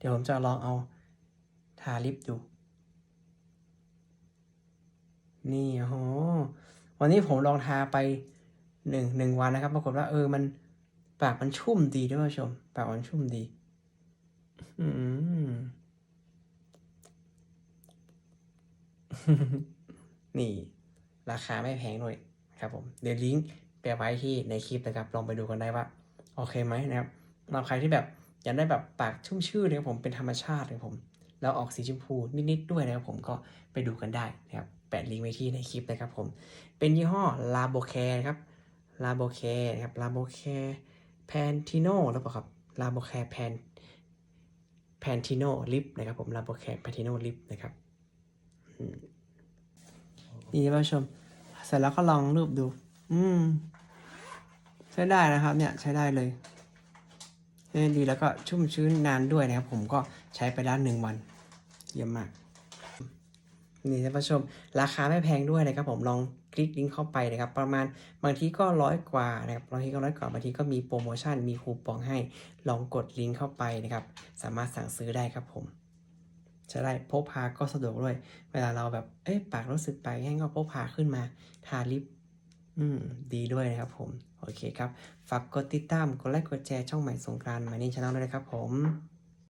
เดี๋ยวผมจะลองเอาทาลิปดู นี่โอ้โหวันนี้ผมลองทาไปหนึ่งหนึ่งวันนะครับ ปรากฏว่าเออมันปากมันชุ่มดีด้วยผู้ชม ปากมันชุ่มดี อืมนี่ราคาไม่แพงด้วยครับผมเดี๋ยวลิงก์ไปไว้ที่ในคลิปนะครับ ลองไปดูกันได้ว่า โอเคไหมนะครับสำหรับใครที่แบบ อยากได้แบบปากชุ่มชื่นนะครับผมเป็นธรรมชาตินะครับผมแล้วออกสีชมพูนิดๆด้วยนะครับผมก็ไปดูกันได้นะครับแปะลิงก์ไว้ที่ในคลิปนะครับผมเป็นยี่ห้อลาโบแคนะครับลาโบแคนะครับลาโบแคร์แพนทิโนหรือเปล่าครับลาโบแคร์แพนแพนทิโนลิปนะครับผมลาโบแคร์แพนทิโนลิปนะครับอืมนี่ท่านผู้ชม เสร็จแล้วก็ลองรูปดู อืม ใช้ได้นะครับ เนี่ยใช้ได้เลย ดีแล้วก็ชุ่มชื้นนานด้วยนะครับ ผมก็ใช้ไปด้านหนึ่งวัน เยี่ยมมาก นี่ท่านผู้ชม ราคาไม่แพงด้วยนะครับ ผมลองคลิกลิงก์เข้าไปนะครับ ประมาณบางทีก็ร้อยกว่านะครับบางทีก็ร้อยกว่าบางทีก็มีโปรโมชั่นมีคูปองให้ลองกดลิงก์เข้าไปนะครับ สามารถสั่งซื้อได้ครับผมใช้ได้พกพาก็สะดวกด้วย เวลาเราแบบ เอ๊ะปากรู้สึกไปแห้งก็พกพาขึ้นมา ทาลิป อืม ดีด้วยนะครับผม โอเคครับ ฝากกดติดตาม กดไลค์ กดแชร์ช่องใหม่สงกรานต์มานี่ชาแนลด้วยนะครับผม